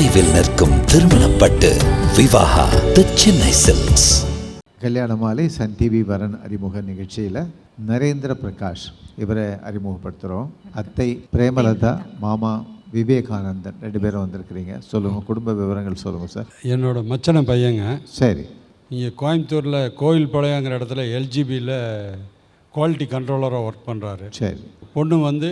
நினைவில் நிற்கும் திருமணப்பட்டு விவாகா தி சென்னை சில்க்ஸ் கல்யாண மாலை சன் டிவி வரன் அறிமுக நிகழ்ச்சியில் நரேந்திர பிரகாஷ் இவரை அறிமுகப்படுத்துகிறோம் அத்தை பிரேமலதா மாமா விவேகானந்தன் ரெண்டு பேரும் வந்திருக்கிறீங்க. சொல்லுங்கள் குடும்ப விவரங்கள் சொல்லுங்கள் சார். என்னோட மச்சன பையங்க. சரி. இங்கே கோயம்புத்தூரில் கோயில் பாளையங்கிற இடத்துல எல்ஜிபியில் குவாலிட்டி கண்ட்ரோலராக ஒர்க் பண்ணுறாரு சரி. பொண்ணு வந்து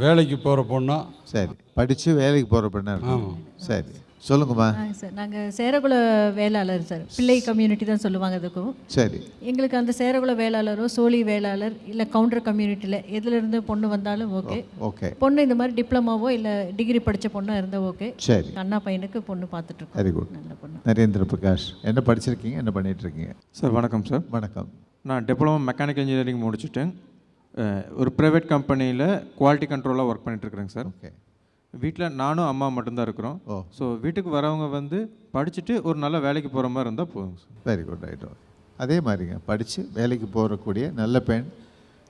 வேலைக்கு போகிற பொண்ணா? சரி படித்து வேலைக்கு போகிற பெண்ணா இருக்கும் சரி சொல்லுங்கம்மா. சார் நாங்கள் சேரகுல வேளாளர் சார். பிள்ளை கம்யூனிட்டி தான் சொல்லுவாங்க அதுக்கும் சரி. எங்களுக்கு அந்த சேரகுல வேளாளரோ சோழி வேளாளர் இல்லை கவுண்டர் கம்யூனிட்டியில் எதுலேருந்து பொண்ணு வந்தாலும் ஓகே. ஓகே. பொண்ணு இந்த மாதிரி டிப்ளமாவோ இல்லை டிகிரி படித்த பொண்ணாக இருந்தால் ஓகே. சரி. அண்ணா பையனுக்கு பொண்ணு பார்த்துட்ருக்கோம் வெரி குட் நல்ல பொண்ணு. நரேந்திர பிரகாஷ் என்ன படிச்சிருக்கீங்க? என்ன பண்ணிட்டு இருக்கீங்க? சார் வணக்கம் சார். வணக்கம். நான் டிப்ளமோ மெக்கானிக்கல் இன்ஜினியரிங் முடிச்சுட்டேன். ஒரு ப்ரைவேட் கம்பெனியில் குவாலிட்டி கண்ட்ரோலாக ஒர்க் பண்ணிட்டுருக்குறேங்க சார். ஓகே வீட்டில் நானும் அம்மா மட்டும்தான் இருக்கிறோம். ஓ. ஸோ வீட்டுக்கு வரவங்க வந்து படிச்சுட்டு ஒரு நல்ல வேலைக்கு போகிற மாதிரி இருந்தால் போதும் சார். வெரி குட் ரைட் அதே மாதிரிங்க படித்து வேலைக்கு போகக்கூடிய நல்ல பெண்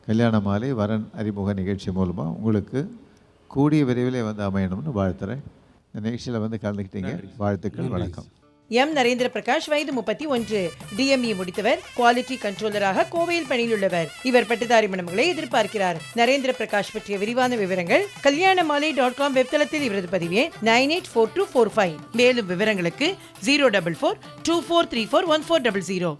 கல்யாண மாலை வரன் அறிமுக நிகழ்ச்சி மூலமாக உங்களுக்கு கூடிய விரைவிலே வந்து அமையணும்னு வாழ்த்துறேன். இந்த நிகழ்ச்சியில் வந்து கலந்துக்கிட்டீங்க. வாழ்த்துக்கள் வணக்கம். எம். நரேந்திர பிரகாஷ் வயது முப்பத்தி ஒன்று. டிஎம்இ முடித்தவர் குவாலிட்டி கண்ட்ரோலராக கோவையில் பணியில் உள்ளவர் இவர் பட்டதாரி மனம்களை எதிர்பார்க்கிறார். நரேந்திர பிரகாஷ் பற்றிய விரிவான விவரங்கள் கல்யாண மாலை டாட் காம் வெப்தளத்தில் இவரது பதிவே nine eight four two four five. மேலும் விவரங்களுக்கு zero double four two four three four one four double zero.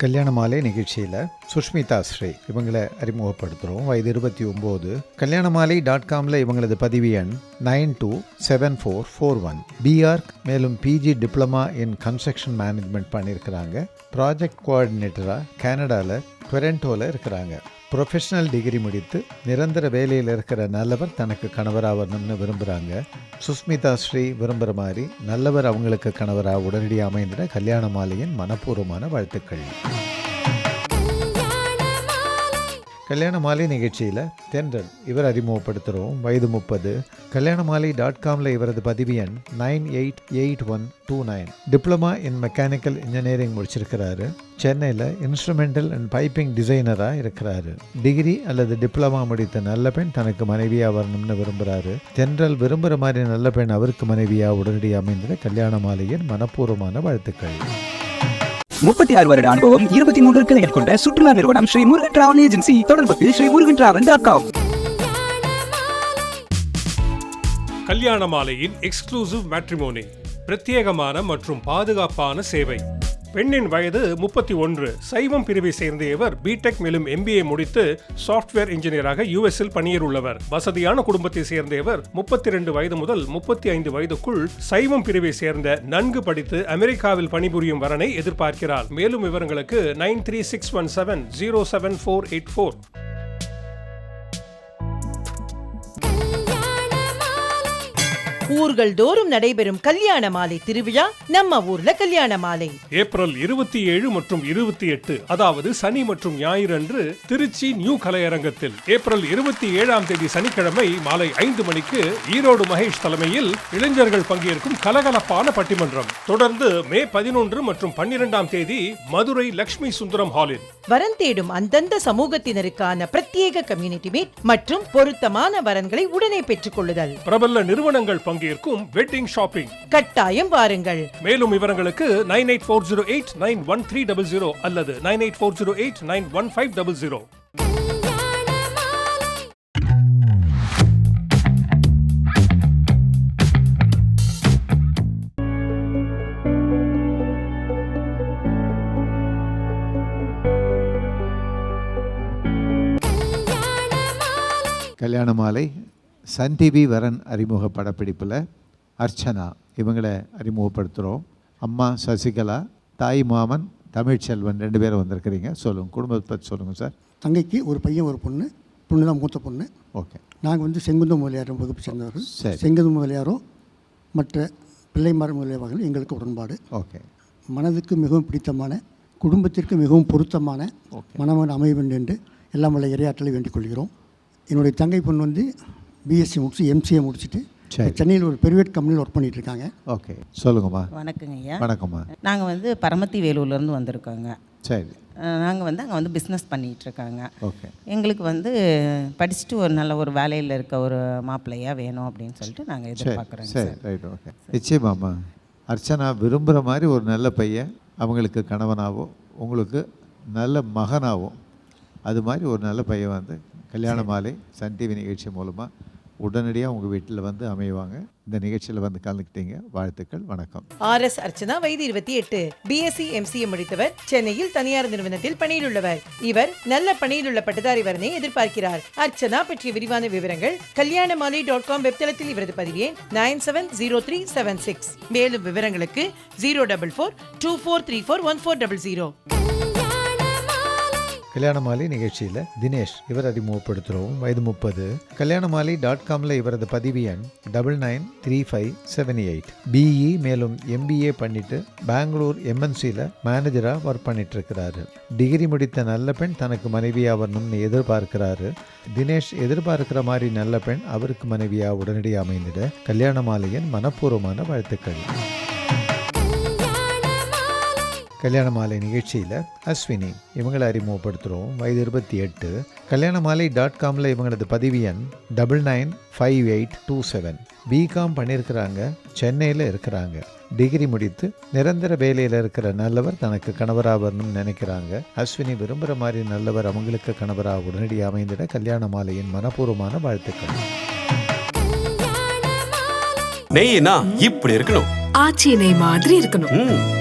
Kalyana Malai நிகழ்ச்சியில் சுஷ்மிதா ஸ்ரீ. இவங்களை அறிமுகப்படுத்துகிறோம் வயது இருபத்தி ஒம்பது. கல்யாண மாலை டாட் காமில் இவங்களது பதிவு எண் nine two seven four four one. BArch மேலும் PG diploma in construction management பண்ணியிருக்கிறாங்க. ப்ராஜெக்ட் கோஆர்டினேட்டராக கனடாவில் டொரண்டோவில் இருக்கிறாங்க. ப்ரொஃபஷனல் டிகிரி முடித்து நிரந்தர வேலையில் இருக்கிற நல்லவர் தனக்கு கணவராக வரணும்னு விரும்புகிறாங்க சுஸ்மிதா ஸ்ரீ விரும்புகிற மாதிரி நல்லவர் அவங்களுக்கு கணவராக உடனடியாக அமைந்திட கல்யாண மாலையின் மனப்பூர்வமான வாழ்த்துக்கள். கல்யாண மாலை நிகழ்ச்சியில் தென்றல் இவர் அறிமுகப்படுத்துகிறோம் வயது முப்பது. கல்யாண மாலை டாட் காமில் இவரது பதிவு எண் nine eight eight one two nine. Diploma in mechanical engineering முடிச்சிருக்கிறாரு. சென்னையில் இன்ஸ்ட்ருமெண்டல் அண்ட் பைப்பிங் டிசைனராக இருக்கிறாரு. டிகிரி அல்லது டிப்ளமா முடித்த நல்ல பெண் தனக்கு மனைவியாக வரணும்னு விரும்புகிறாரு தென்றல் விரும்புகிற மாதிரி நல்ல பெண் அவருக்கு மனைவியாக உடனடியாக அமைந்த கல்யாண மாலையின் மனப்பூர்வமான வாழ்த்துக்கள். முப்பத்தி ஆறு வருட அனுபவம் இருபத்தி மூன்று கிளைகள் கொண்ட சுற்றுலா நிறுவனம் ஸ்ரீ முருகன் டிராவல் ஏஜென்சி தொடர்புக்கு Sri Murugan travel dot com Kalyana மாலையின் எக்ஸ்க்ளூசிவ் மேட்ரிமோனி பிரத்யேகமான மற்றும் பாதுகாப்பான சேவை. பெண்ணின் வயது முப்பத்தி ஒன்று. சைவம் பிரிவை சேர்ந்த இவர் பிடெக் மேலும் எம்பிஏ முடித்து சாஃப்ட்வேர் இன்ஜினியராக யுஎஸ்இல் பணியில் உள்ளவர் வசதியான குடும்பத்தை சேர்ந்த இவர் முப்பத்தி ரெண்டு வயது முதல் முப்பத்தி ஐந்து வயதுக்குள் சைவம் பிரிவை சேர்ந்த நன்கு படித்து அமெரிக்காவில் பணிபுரியும் வரனை எதிர்பார்க்கிறார். மேலும் விவரங்களுக்கு nine three six one seven zero seven four eight four. ஊர்கள் தோறும் நடைபெறும் கல்யாண மாலை திருவிழா நம்ம ஊர்ல கல்யாண மாலை. ஏப்ரல் இருபத்தி ஏழு மற்றும் இருபத்தி எட்டு அதாவது சனி மற்றும் ஞாயிறு அன்று திருச்சி நியூ கலையரங்கத்தில். ஏப்ரல் இருபத்தி ஏழாம் தேதி சனிக்கிழமை மாலை ஐந்து மணிக்கு ஈரோடு மகேஷ் தலைமையில் இளைஞர்கள் பங்கேற்கும் கலகலப்பான பட்டிமன்றம். தொடர்ந்து மே பதினொன்று மற்றும் பன்னிரெண்டாம் தேதி மதுரை லட்சுமி சுந்தரம் ஹாலில். வரன் தேடும் அந்தந்த சமூகத்தினருக்கான பிரத்யேக கம்யூனிட்டி மீட் மற்றும் பொருத்தமான வரன்களை உடனே பெற்றுக் கொள்ளுதல். பிரபல நிறுவனங்கள் பங்கேற்கும் வெட்டிங் ஷாப்பிங் கட்டாயம் வாருங்கள். மேலும் விவரங்களுக்கு nine eight four zero eight nine one three double zero அல்லது nine eight four zero eight nine one five double zero. Kalyana Malai sun TV வரன் அறிமுக படப்பிடிப்பில் அர்ச்சனா. இவங்களை அறிமுகப்படுத்துகிறோம் அம்மா சசிகலா தாய் மாமன் தமிழ்ச்செல்வன் ரெண்டு பேரும் வந்திருக்கிறீங்க. சொல்லுங்கள் குடும்பத்தை பற்றி சொல்லுங்கள் சார். தங்கைக்கு ஒரு பையன் ஒரு பொண்ணு பொண்ணு தான் மூத்த பொண்ணு. ஓகே. நாங்கள் வந்து செங்குந்தம் முதலியாரும் வகுப்பு சேர்ந்தவர்கள். சரி. செங்குந்தம் முதலியாரும் மற்ற பிள்ளைமார் முதலியவர்கள் எங்களுக்கு உடன்பாடு. ஓகே. மனதுக்கு மிகவும் பிடித்தமான குடும்பத்திற்கு மிகவும் பொருத்தமான மனமன் அமைய வேண்டும் என்று எல்லாம் வல்ல இரையாற்றலை வேண்டிக் கொள்கிறோம். என்னுடைய தங்கை பொண்ணு வந்து பிஎஸ்சி முடிச்சு எம்சிஏ முடிச்சுட்டு சரி. சென்னையில் ஒரு பெருவேட் கம்பெனியில் ஒர்க் பண்ணிட்டு இருக்காங்க. ஓகே. சொல்லுங்கம்மா. வணக்கங்க ஐயா. வணக்கம்மா. நாங்கள் வந்து பரமத்தி வேலூர்லேருந்து வந்திருக்கோங்க. சரி. நாங்கள் வந்து அங்கே வந்து பிஸ்னஸ் பண்ணிகிட்ருக்காங்க ஓகே. எங்களுக்கு வந்து படிச்சுட்டு ஒரு நல்ல ஒரு வேலையில் இருக்க ஒரு மாப்பிள்ளையாக வேணும் அப்படின்னு சொல்லிட்டு நாங்கள் சரி எதிர்பார்க்குறோங்க சரி சார். ரைட் ஓகே நிச்சயமாம்மா. அர்ச்சனா விரும்புகிற மாதிரி ஒரு நல்ல பையன் அவங்களுக்கு கணவனாவோ உங்களுக்கு நல்ல மகனாவோ அது மாதிரி ஒரு நல்ல பையன் வந்து கல்யாண மாலை சன் டிவி நிகழ்ச்சி மூலமாக உடனடியாக உங்கள் வீட்டில் வந்து அமைவாங்க. இந்த நிகழ்ச்சியில் வந்து கலந்துக்கிட்டீங்க. வாழ்த்துக்கள் வணக்கம். ஆர் எஸ் அர்ச்சனா வயது இருபத்தி எட்டு. பிஎஸ்சி எம்சிஏ முடித்தவர். சென்னையில் தனியார் நிறுவனத்தில் பணியில் உள்ளவர். இவர் நல்ல பணியில் உள்ள பட்டதாரி வரனை எதிர்பார்க்கிறார். அர்ச்சனா பற்றிய விரிவான விவரங்கள் கல்யாணமாலை டாட் காம் வெப்தளத்தில் இவரது பதிவு எண் nine seven zero three seven six. மேலும் விவரங்களுக்கு zero double four two four three four one four double zero. Kalyanamalai நிகழ்ச்சியில் தினேஷ் இவர் அறிமுகப்படுத்துகிறோம் வயது முப்பது. கல்யாணமாலி டாட் காமில் இவரது பதிவு எண் double nine three five seven eight BE மேலும் எம்பிஏ பண்ணிட்டு பெங்களூர் எம்என்சியில் மேனேஜராக ஒர்க் பண்ணிட்டு இருக்கிறாரு டிகிரி முடித்த நல்ல பெண் தனக்கு மனைவியாக வரணும்னு எதிர்பார்க்கிறாரு. தினேஷ் எதிர்பார்க்கிற மாதிரி நல்ல பெண் அவருக்கு மனைவியாக உடனடியாக அமைந்திட கல்யாண மாலையின் மனப்பூர்வமான வாழ்த்துக்கள். கல்யாண மாலை நிகழ்ச்சியில் அஸ்வினி இவங்களை அறிமுகப்படுத்துகிறோம் வயது இருபத்தி எட்டு. கல்யாண மாலை டாட் காமில் இவங்களது பதிவு எண் double nine five eight two seven BCom பண்ணியிருக்கிறாங்க சென்னையில் இருக்கிறாங்க. டிகிரி முடித்து நிரந்தர வேலையில் இருக்கிற நல்லவர் தனக்கு கணவராக வரணும்னு நினைக்கிறாங்க. அஸ்வினி விரும்புகிற மாதிரி நல்லவர் அவங்களுக்கு கணவராக உடனடியாக அமைந்திட கல்யாண மாலையின் மனப்பூர்வமான வாழ்த்துக்கள். நெய்னா இப்படி இருக்கணும். ஆச்சி நெய் மாதிரி இருக்கணும்.